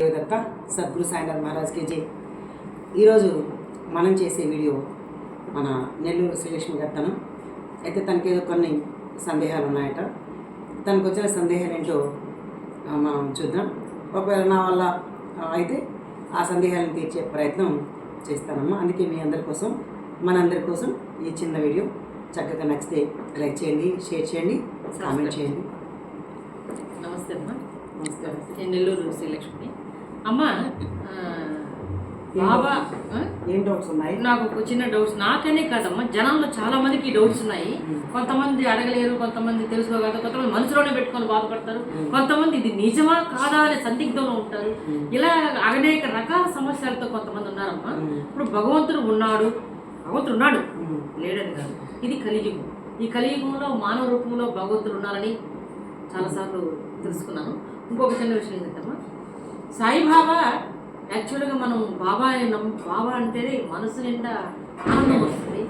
దేవదత్త సద్గురు సాయినాథ్ మహారాజ్కి జై. ఈరోజు మనం చేసే వీడియో మన నెల్లూరు శ్రీలక్ష్మి గత్తను అయితే తనకి ఏదో కొన్ని సందేహాలు ఉన్నాయట. తనకు వచ్చిన సందేహాలు ఏంటో మనం చూద్దాం. ఒకవేళ నా వల్ల అయితే ఆ సందేహాలను తీర్చే ప్రయత్నం చేస్తానమ్మా. అందుకే మీ అందరి కోసం మనందరి కోసం ఈ చిన్న వీడియో. చక్కగా నచ్చితే లైక్ చేయండి షేర్ చేయండి కామెంట్ చేయండి. నమస్తే అమ్మా. నమస్కారం. నెల్లూరు శ్రీలక్ష్మి. అమ్మ బాబా? ఏం డౌట్స్ ఉన్నాయి? నాకు ఒక చిన్న డౌట్స్. నాకనే కాదమ్మా జనాల్లో చాలా మందికి డౌట్స్ ఉన్నాయి. కొంతమంది అడగలేరు కొంతమంది తెలుసుకోగలరు కొంతమంది మనసులోనే పెట్టుకొని బాధపడతారు. కొంతమంది ఇది నిజమా కాదా అనే సందిగ్ధంలో ఉంటారు. ఇలా అనేక రకాల సమస్యలతో కొంతమంది ఉన్నారమ్మా. మ్మ్. ఇప్పుడు భగవంతుడు ఉన్నాడు. భగవంతుడు ఉన్నాడు. లేడని కాదు. ఇది కలియుగం. ఈ కలియుగంలో మానవ రూపంలో భగవంతుడు ఉన్నారని చాలాసార్లు తెలుసుకున్నాను. ఇంకొక చిన్న విషయం ఏంటమ్మా సాయిబాబా యాక్చువల్గా మనం బాబా నమ్ బాబా అంటేనే మనసు నిండా ఆనందం వస్తుంది.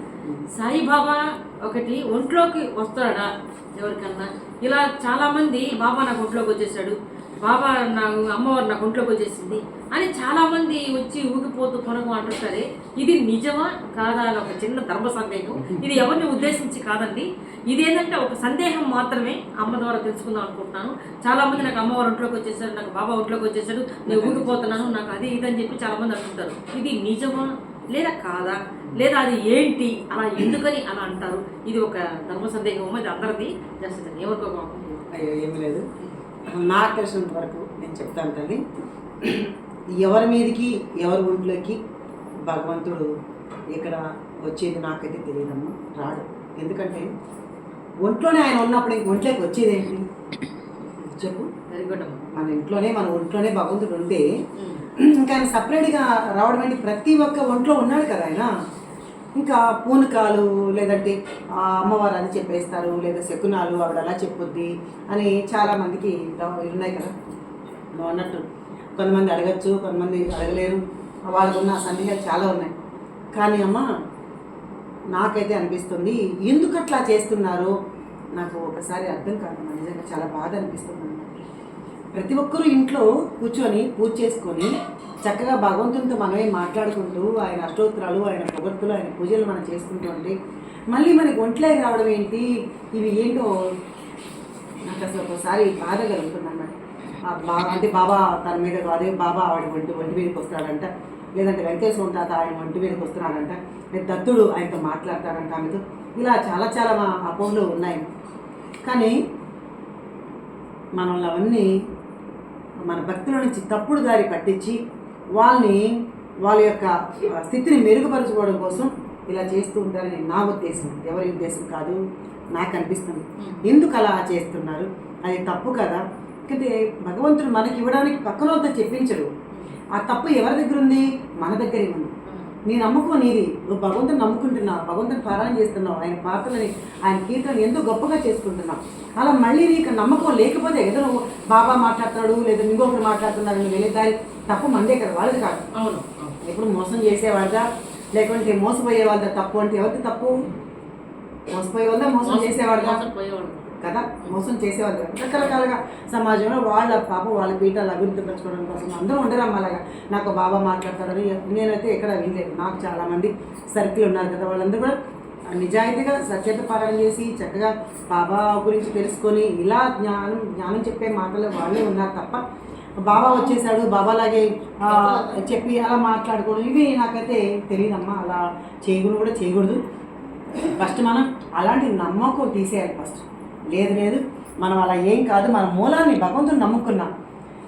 సాయిబాబా ఒకటి ఒంట్లోకి వస్తాడా? ఎవరికన్నా? ఇలా చాలామంది బాబా నాకు ఒంట్లోకి వచ్చేసాడు బాబా నాకు అమ్మవారు నాకు ఒంట్లోకి వచ్చేసింది అని చాలామంది వచ్చి ఊగిపోతూ కొనకు అంటుంటారే ఇది నిజమా? కాదా? అని ఒక చిన్న ధర్మ సందేహం. ఇది ఎవరిని ఉద్దేశించి కాదండి. ఇది ఏంటంటే ఒక సందేహం మాత్రమే అమ్మ ద్వారా తెలుసుకుందాం అనుకుంటున్నాను. చాలా మంది నాకు అమ్మవారు ఒంట్లోకి వచ్చేసాడు నాకు బాబా ఒంట్లోకి వచ్చేసాడు నేను ఊగిపోతున్నాను నాకు అది ఇది అని చెప్పి చాలామంది అనుకుంటారు అంటుంటారు. ఇది నిజమా లేదా కాదా? లేదా అది ఏంటి? అలా ఎందుకని అలా అంటారు? ఇది ఒక ధర్మ సందేహం ఇది అందరిది. జస్ట్ ఎవరికో అయ్యో ఏమీ లేదు. నాకు తెలిసినంత వరకు నేను చెప్తాను తల్లి. ఎవరి మీదకి ఎవరి ఒంట్లోకి భగవంతుడు ఇక్కడ వచ్చేది నాకైతే తెలియదమ్మా రాడు. ఎందుకంటే ఒంట్లోనే ఆయన ఉన్నప్పుడు ఇంక ఒంట్లోకి వచ్చేది ఏంటి చెప్పు మన ఇంట్లోనే మన ఒంట్లోనే భగవంతుడు ఉంటే. ఇంకా ఆయన సపరేట్గా రావడం ఏంటి? ప్రతి ఒక్క ఒంట్లో ఉన్నాడు కదా ఆయన. ఇంకా పూనకాలు లేదంటే అమ్మవారు అది చెప్పేస్తారు లేదా శకునాలు ఆవిడ అలా చెప్పుద్ది అని చాలా మందికి డౌ- ఉన్నాయి కదా. అన్నట్టు కొంతమంది అడగచ్చు కొంతమంది అడగలేరు. వాళ్ళకున్న సందేహాలు చాలా ఉన్నాయి. కానీ అమ్మ నాకైతే అనిపిస్తుంది ఎందుకు అట్లా చేస్తున్నారో నాకు ఒకసారి అర్థం కాదమ్మా నిజంగా చాలా బాధ అనిపిస్తుంది. అన్నమాట. ప్రతి ఒక్కరూ ఇంట్లో కూర్చొని పూజ చేసుకొని చక్కగా భగవంతునితో మనమే మాట్లాడుకుంటూ ఆయన అష్టోత్తరాలు ఆయన పొగడ్తులు ఆయన పూజలు మనం చేసుకుంటూ ఉంటే మళ్ళీ మనకి ఒంట్లోకి రావడం ఏంటి? ఇవి ఏంటో నాకు అసలు ఒకసారి బాధ కలుగుతుందన్నమాట. బా అంటే బాబా తన మీద అదే బాబా ఆవిడ ఒంటి ఒంటి మీదకి వస్తాడంట లేదంటే వెంకటేశ్వర తాత ఆయన ఒంటి మీదకి వస్తున్నాడంట. నేను దత్తుడు ఆయనతో మాట్లాడతాడంట ఆమెతో. ఇలా చాలా చాలా మా అపోహలు ఉన్నాయి. కానీ మనల్ని అవన్నీ మన భక్తుల నుంచి తప్పుడు దారి పట్టించి వాళ్ళని వాళ్ళ యొక్క స్థితిని మెరుగుపరచుకోవడం కోసం ఇలా చేస్తూ ఉంటారని నా ఉద్దేశం. ఎవరి ఉద్దేశం కాదు నాకు అనిపిస్తుంది. ఎందుకు అలా చేస్తున్నారు? అది తప్పు కదా. ఎందుకంటే భగవంతుడు మనకి ఇవ్వడానికి పక్కన చెప్పించడు. ఆ తప్పు ఎవరి దగ్గర ఉంది? మన దగ్గరే ఉంది. నీ నమ్మకం నీది. నువ్వు భగవంతుని నమ్ముకుంటున్నావు భగవంతుని పారాయణ చేస్తున్నావు ఆయన పాత్రని ఆయన కీర్తన ఎంతో గొప్పగా చేసుకుంటున్నావు. అలా మళ్ళీ నీకు నమ్మకం లేకపోతే ఏదో నువ్వు బాబా మాట్లాడుతున్నాడు లేదా ఇంకొకరు మాట్లాడుతున్నాడు నువ్వు వెళ్ళే దారి తప్పు మందే కదా వాళ్ళది కాదు. అవును. ఎప్పుడు మోసం చేసేవాళ్ళదా? లేకుంటే మోసపోయే వాళ్ళ తప్పు అంటే ఎవరిది తప్పు? మోసపోయే వాళ్ళ మోసం చేసేవాళ్ళదా? పోయేవాడు కదా? మోసం చేసేవాళ్ళు కదా. రకరకాలుగా సమాజంలో వాళ్ళ పాపం వాళ్ళ పీఠాలు అభివృద్ధి పరచుకోవడం కోసం అందరూ ఉండరమ్మ అలాగా నాకు బాబా మాట్లాడతాడని నేనైతే ఎక్కడ వినలేదు. నాకు చాలామంది సర్కిల్ ఉన్నారు కదా వాళ్ళందరూ కూడా నిజాయితీగా సత్యత పారాయణ చేసి చక్కగా బాబా గురించి తెలుసుకొని ఇలా జ్ఞానం జ్ఞానం చెప్పే మాటలు వాళ్ళే ఉన్నారు తప్ప బాబా వచ్చేసాడు బాబాలాగే చెప్పి అలా మాట్లాడుకోవడం ఇవి నాకైతే తెలియదమ్మా. అలా చేయకూడదు కూడా చేయకూడదు. ఫస్ట్ మనం అలాంటి నమ్మకం తీసేయాలి ఫస్ట్. లేదు లేదు. మనం అలా ఏం కాదు. మన మూలాన్ని భగవంతుని నమ్ముకున్నాం.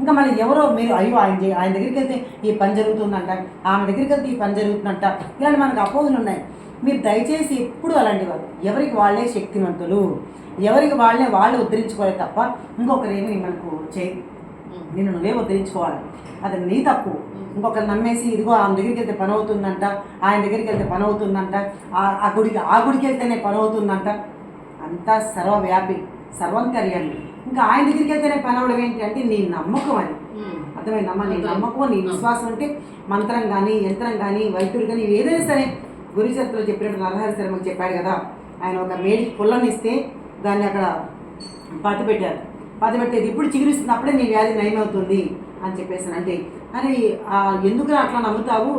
ఇంకా మళ్ళీ ఎవరో మీరు అయ్యో ఆయన ఆయన దగ్గరికి వెళ్తే ఈ పని జరుగుతుందంట ఆమె దగ్గరికి వెళ్తే ఈ పని జరుగుతుందంట. ఇలాంటి మనకు అపోహలు ఉన్నాయి. మీరు దయచేసి ఎప్పుడు అలాంటి వారు. ఎవరికి వాళ్ళే శక్తివంతులు. ఎవరికి వాళ్ళే వాళ్ళు ఉద్ధరించుకోవాలి తప్ప ఇంకొకరేమి మనకు చేయి నేను నువ్వే ఉద్ధరించుకోవాలి. అది నీ తప్పు. ఇంకొకరు నమ్మేసి ఇదిగో ఆమె దగ్గరికి వెళ్తే పని అవుతుందంట ఆయన దగ్గరికి వెళ్తే పని అవుతుందంట ఆ- ఆ గుడికి ఆ గుడికి వెళ్తేనే పని అవుతుందంట. అంతా సర్వవ్యాపి సర్వంతర్యాన్ని ఇంకా ఆయన దగ్గరికి వెళ్తేనే పని అవడం ఏంటి అంటే నీ నమ్మకం అని. అర్థమైందమ్మా నీ నమ్మకం నీ విశ్వాసం అంటే మంత్రం కానీ యంత్రం కానీ వైద్యుడు కానీ ఏదైనా సరే గురు చరిత్రలో చెప్పినట్టు నరహరి శర్మకు చెప్పాడు కదా ఆయన ఒక మేడి పుల్లని ఇస్తే దాన్ని అక్కడ పాతి పెట్టారు పాతి పెట్టేది ఇప్పుడు చిగురిస్తుంది అప్పుడే నీ వ్యాధి నయమవుతుంది అని చెప్పేసి అంటే అరే ఆ, ఎందుకురా అట్లా నమ్ముతావు?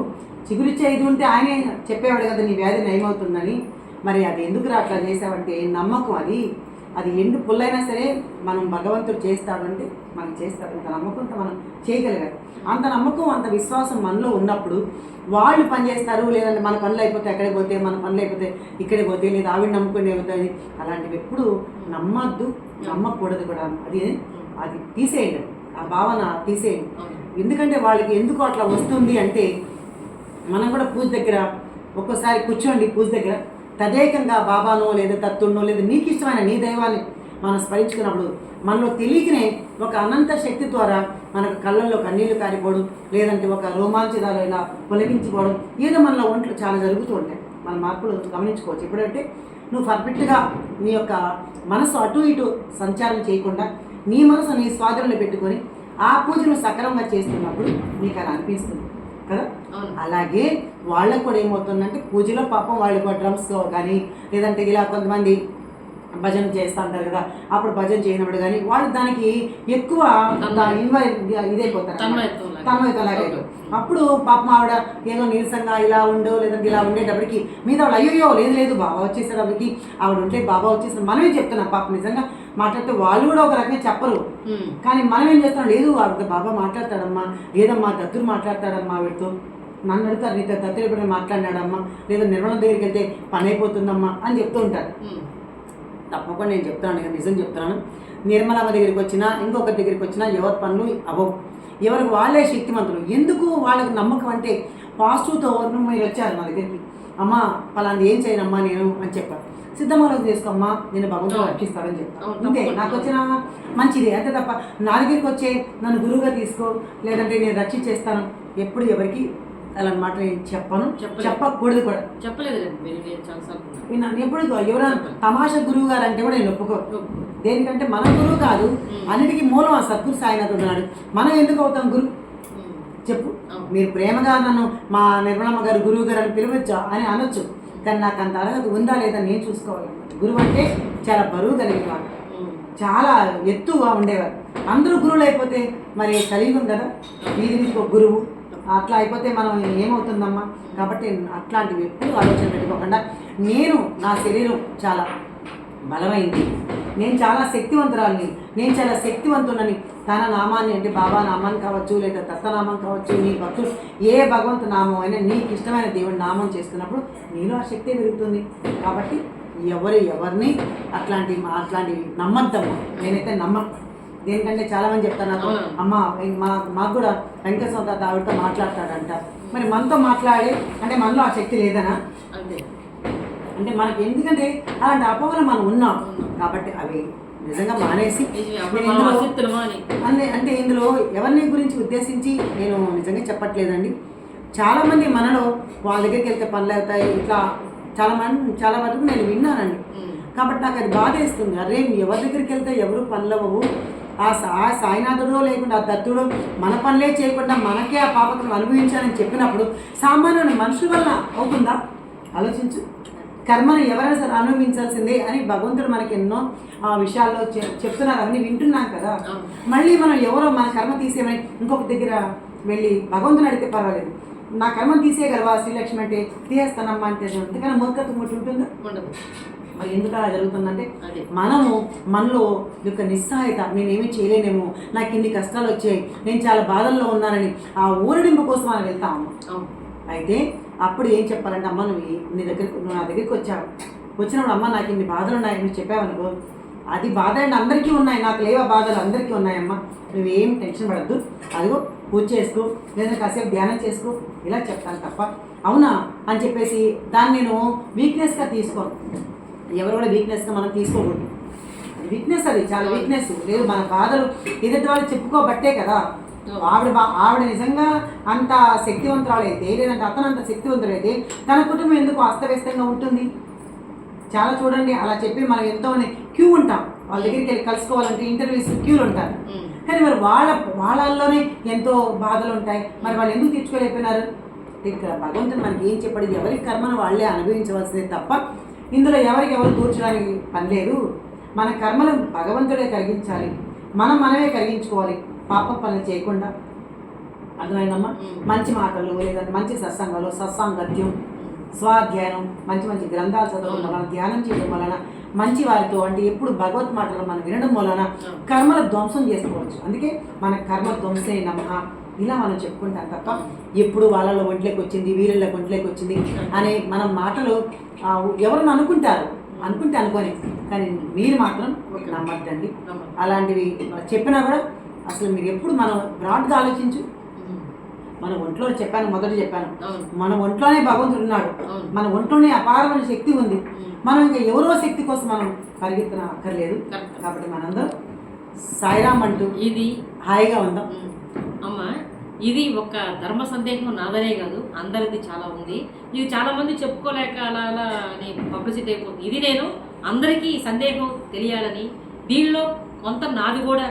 చిగురిచ్చే ఇది ఉంటే ఆయనే చెప్పేవాడు కదా నీ వ్యాధి నయమవుతుందని. మరి అది ఎందుకురా అట్లా చేసావంటే నమ్మకం అది. అది ఎండు పుల్లైనా సరే మనం భగవంతుడు చేస్తాడంటే మనం చేస్తాడు అంత నమ్మకంతో మనం చేయగలిగారు అంత నమ్మకం అంత విశ్వాసం మనలో ఉన్నప్పుడు వాళ్ళు పని చేస్తారు లేదంటే మన పనులు అయిపోతే ఎక్కడికి పోతే మన పనులు అయిపోతే ఇక్కడికి పోతే లేదా ఆవిడ నమ్ముకుని అవుతుంది అలాంటివి ఎప్పుడు నమ్మద్దు నమ్మకూడదు కూడా. అది అది తీసేయండి. ఆ భావన తీసేయండి. ఎందుకంటే వాళ్ళకి ఎందుకు అట్లా వస్తుంది అంటే మనం కూడా పూజ దగ్గర ఒక్కోసారి కూర్చోండి పూజ దగ్గర తదేకంగా బాబానో లేదా తత్తుడినో లేదా నీకు ఇష్టమైన నీ దైవాన్ని మనం స్మరించుకున్నప్పుడు మనలో తెలియకనే ఒక అనంత శక్తి ద్వారా మనకు కళ్ళల్లో కన్నీళ్ళు కారిపోవడం లేదంటే ఒక రోమాంచదాలు ఇలా పొలగించిపోవడం ఏదో మనలో ఒంట్లో చాలా జరుగుతూ ఉంటాయి. మన మార్పులు గమనించుకోవచ్చు. ఎప్పుడంటే నువ్వు పర్ఫెక్ట్గా నీ యొక్క మనసు అటు ఇటు సంచారం చేయకుండా నీ మనసు నీ స్వాధీనంలో పెట్టుకొని ఆ పూజను సక్రమంగా చేస్తున్నప్పుడు నీకు అలా అనిపిస్తుంది. కదా అలాగే వాళ్ళకు కూడా ఏమవుతుందంటే పూజలో పాపం వాళ్ళు కూడా డ్రమ్స్ కానీ లేదంటే ఇలా కొంతమంది భజన చేస్తూ ఉంటారు కదా అప్పుడు భజన చేయనప్పుడు కానీ వాళ్ళు దానికి ఎక్కువ ఇన్వై ఇదైపోతారు ఓకే. అప్పుడు పాపం ఆవిడ ఏదో నీరసంగా ఇలా ఉండో లేదంటే ఇలా ఉండేటప్పటికి మీద వాళ్ళు అయ్యో లేదు లేదు బాబా వచ్చేసేటప్పటికి ఆవిడ ఉంటే బాబా వచ్చేసారు మనమే చెప్తున్నాం పాపం నిజంగా మాట్లాడితే వాళ్ళు కూడా ఒక రకంగా చెప్పరు. కానీ మనం ఏం చేస్తాం లేదు ఆవిడ బాబా మాట్లాడతాడమ్మా లేదమ్మా దత్తుడు మాట్లాడతాడమ్మా ఆవిడతో నన్ను అడుగుతారు నీతో దత్తుడు ఎప్పుడైనా మాట్లాడినాడమ్మా? లేదా నిర్మల దగ్గరికి వెళ్తే పని అయిపోతుందమ్మా అని చెప్తూ ఉంటారు. తప్పకుండా నేను చెప్తాను నేను నిజం చెప్తున్నాను. నిర్మలమ్మ దగ్గరికి వచ్చినా ఇంకొకరి దగ్గరికి వచ్చినా ఎవరి పనులు అవ్వవు. ఎవరికి వాళ్ళే శక్తిమంతులు. ఎందుకు వాళ్ళకి నమ్మకం అంటే పాజిటివ్తో మీరు వచ్చారు నా దగ్గరికి. అమ్మా పలాంది ఏం చేయనమ్మా నేను అని చెప్పాను సిద్ధమాలోచన చేసుకోమ్మా నేను భగవంతుడు. రక్షిస్తాడని చెప్తాను అంతే. నాకు వచ్చిన మంచిది అంతే తప్ప నా దగ్గరికి వచ్చే నన్ను గురువుగా తీసుకో లేదంటే నేను రక్షించేస్తాను. ఎప్పుడు ఎవరికి అలాంటి మాట నేను చెప్పను. చెప్పకూడదు కూడా. చెప్పలేదు నేను ఎప్పుడు ఎవరైనా తమాషా గురువు గారు అంటే కూడా నేను ఒప్పుకో. దేనికంటే మన గురువు కాదు. అన్నిటికీ మూలం ఆ సద్గురు సాయినాథ్ ఉన్నాడు. మనం ఎందుకు అవుతాం గురు. చెప్పు. మీరు ప్రేమగా నన్ను మా నిర్మలమ్మ గారు గురువు గారు అని పిలవచ్చా? అని అనొచ్చు. కానీ నాకు అంత అర్హత ఉందా లేదా నేను చూసుకోవాలి. గురువు అంటే చాలా బరువు కలిగేవారు. చాలా ఎత్తుగా ఉండేవారు. అందరూ గురువులు అయిపోతే మరి కలియుగం కదా? వీధి నుంచి ఒక గురువు. అట్లా అయిపోతే మనం ఏమవుతుందమ్మా? కాబట్టి అట్లాంటివి ఎప్పుడు ఆలోచన పెట్టుకోకుండా నేను నా శరీరం చాలా బలమైంది. నేను చాలా శక్తివంతురాలిని. నేను చాలా శక్తివంతునని తన నామాన్ని అంటే బాబా నామాన్ని కావచ్చు లేదా దత్తనామం కావచ్చు నీ భక్తులు ఏ భగవంతు నామం అయినా నీకు ఇష్టమైన దేవుడి నామం చేస్తున్నప్పుడు నీలో ఆ శక్తి పెరుగుతుంది. కాబట్టి ఎవరు ఎవరిని అట్లాంటి అట్లాంటివి నమ్మద్దమ్మా. నేనైతే నమ్మను దేనికంటే చాలా మంది చెప్తారు నాకు. అమ్మ మా మాకు కూడా వెంకటేశ్వర ఆవిడతో మాట్లాడతాడంట. మరి మనతో మాట్లాడే అంటే మనలో ఆ శక్తి లేదనా? అంతే. అంటే మనకి ఎందుకంటే అలాంటి అపోహలు మనం ఉన్నాం. కాబట్టి అవి నిజంగా మానేసి అంటే అంటే ఇందులో ఎవరిని గురించి ఉద్దేశించి నేను నిజంగా చెప్పట్లేదండి. చాలామంది మనలో వాళ్ళ దగ్గరికి వెళ్తే పనులు అవుతాయి ఇట్లా చాలా మంది చాలా వరకు నేను విన్నానండి. కాబట్టి నాకు అది బాధేస్తుంది. అరే ఎవరి దగ్గరికి వెళ్తే ఎవరు పనులు అవ్వవు? ఆ సా ఆ సాయినాథుడో లేకుండా ఆ దత్తుడో మన పనులే చేయకుండా మనకే ఆ పాపకం అనుభవించాలని చెప్పినప్పుడు సామాన్యుని మనుషుల వల్ల అవుతుందా? ఆలోచించు. కర్మను ఎవరైనా సరే అనుభవించాల్సిందే అని భగవంతుడు మనకి ఎన్నో ఆ విషయాల్లో చెప్తున్నారు. అవన్నీ వింటున్నాం కదా. మళ్ళీ మనం ఎవరో మన కర్మ తీసేయమని ఇంకొక దగ్గర వెళ్ళి భగవంతుని అడిగితే పర్వాలేదు. నా కర్మను తీసేయగలవా? శ్రీలక్ష్మి అంటే తీసేస్తానమ్మా అంటే ఎంతకన్నా మూర్ఖత్వం ఒకటి ఉంటుందా? ఉండదు. మరి ఎందుకు అలా జరుగుతుందంటే మనము మనలో యొక్క నిస్సహాయత నేనేమీ చేయలేనేమో నాకు ఇన్ని కష్టాలు వచ్చాయి నేను చాలా బాధల్లో ఉన్నానని ఆ ఊరడింపు కోసం మనం వెళ్తాము. అయితే అప్పుడు ఏం చెప్పాలంటే అమ్మ నువ్వు నీ దగ్గరికి నువ్వు నా దగ్గరికి వచ్చావు. వచ్చినప్పుడు అమ్మ నాకు ఇన్ని బాధలు ఉన్నాయి నువ్వు చెప్పావనుకో అది బాధ అండి అందరికీ ఉన్నాయి నాకు లేవా బాధలు అందరికీ ఉన్నాయమ్మా నువ్వేం టెన్షన్ పడద్దు. అదిగో పూజ చేసుకో లేదా కాసేపు ధ్యానం చేసుకో ఇలా చెప్తాను తప్ప. అవునా? అని చెప్పేసి దాన్ని నేను వీక్నెస్గా తీసుకోను. ఎవరు కూడా వీక్నెస్గా మనం తీసుకోకూడదు. వీక్నెస్ అది చాలా వీక్నెస్ లేదు మన బాధలు ఎదుటి వాళ్ళు చెప్పుకోబట్టే కదా ఆవిడ బా ఆవిడ నిజంగా అంత శక్తివంతురాలైతే లేదంటే అతను అంత శక్తివంతుడైతే తన కుటుంబం ఎందుకు అస్తవ్యస్తంగా ఉంటుంది? చాలా చూడండి అలా చెప్పి మనం ఎంతో క్యూ ఉంటాం. వాళ్ళ దగ్గరికి వెళ్ళి కలుసుకోవాలంటే ఇంటర్వ్యూస్ క్యూలు ఉంటారు. కానీ మరి వాళ్ళ వాళ్ళల్లోనే ఎంతో బాధలు ఉంటాయి. మరి వాళ్ళు ఎందుకు తీర్చుకోలేకపోయినారు? ఇక్కడ భగవంతుడు మనకి ఏం చెప్పాడు? ఎవరి కర్మను వాళ్ళే అనుభవించవలసిందే తప్ప ఇందులో ఎవరికి ఎవరు కూర్చోడానికి పని లేదు. మన కర్మలు భగవంతుడే కలిగించాలి. మనం మనమే కలిగించుకోవాలి. పాప పనులు చేయకుండా. అర్థమైందమ్మా? మ్మ్. మంచి మాటలు లేదంటే మంచి సత్సంగాలు సత్సాంగత్యం స్వాధ్యాయం మంచి మంచి గ్రంథాలు చదవడం వలన ధ్యానం చేయడం వలన మంచి వారితో అంటే ఎప్పుడు భగవత్ మాటలు మనం వినడం వలన. కర్మల ధ్వంసం చేసుకోవచ్చు. అందుకే మన కర్మ ధ్వంసే నమ. ఇలా మనం చెప్పుకుంటాం తప్ప ఎప్పుడు వాళ్ళలో ఒంట్లోకి వచ్చింది వీళ్ళకి ఒంట్లోకి వచ్చింది అనే మనం మాటలు ఆ, ఎవరన్నా అనుకుంటారు. అనుకుంటే అనుకోని. కానీ మీరు మాత్రం నమ్మద్దండి. అలాంటివి చెప్పినా కూడా అసలు మీరు ఎప్పుడు మనం బ్రాడ్గా ఆలోచించు. మన ఒంట్లో చెప్పాను మొదట చెప్పాను. మన ఒంట్లోనే భగవంతుడు ఉన్నాడు. మన ఒంట్లోనే అపారమైన శక్తి ఉంది. మనం ఇంకా ఎవరో శక్తి కోసం మనం పరిగెత్తన అక్కర్లేదు కరెక్ట్. కాబట్టి మనందరం సాయిరామ్ అంటూ ఇది హాయిగా ఉందాం. అమ్మ ఇది ఒక ధర్మ సందేహం నాదనే కాదు అందరిది చాలా ఉంది. ఇది చాలా మంది చెప్పుకోలేక అలా అలా అని పబ్లిసిటీ అయిపోతుంది. ఇది నేను అందరికీ ఈ సందేహం తెలియాలని దీనిలో కొంత నాది కూడా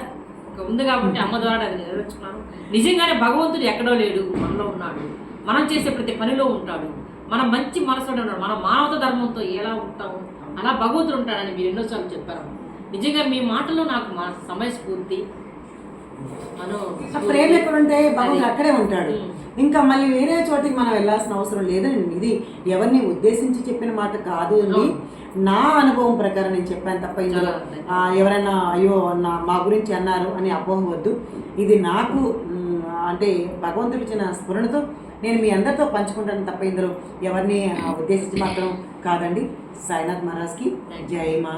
ఉంది కాబట్టి అమ్మ ద్వారా అది నెరవేర్చుకున్నాను. నిజంగానే భగవంతుడు ఎక్కడో లేడు మనలో ఉన్నాడు. మనం చేసే ప్రతి పనిలో ఉంటాడు. మన మంచి మనసులో ఉన్నాడు. మన మానవత ధర్మంతో ఎలా ఉంటాము అలా భగవంతుడు ఉంటాడని మీరు ఎన్నోసార్లు చెప్పారు. నిజంగా మీ మాటలో నాకు మా సమయస్ఫూర్తి ప్రేమ ఎక్కడుంటే భగవంతుడు అక్కడే ఉంటాడు. ఇంకా మళ్ళీ వేరే చోటికి మనం వెళ్ళాల్సిన అవసరం లేదండి ఇది ఎవరిని ఉద్దేశించి చెప్పిన మాట కాదు అండి. నా అనుభవం ప్రకారం నేను చెప్పాను తప్ప ఇందులో ఎవరైనా అయ్యో నా మా గురించి అన్నారు అని అపోహ వద్దు. ఇది నాకు అంటే భగవంతుడు ఇచ్చిన స్ఫురణతో నేను మీ అందరితో పంచుకుంటాను తప్ప ఇందులో ఎవరిని ఉద్దేశించి మాత్రం కాదండి. సాయినాథ్ మహారాజ్కి జై మా.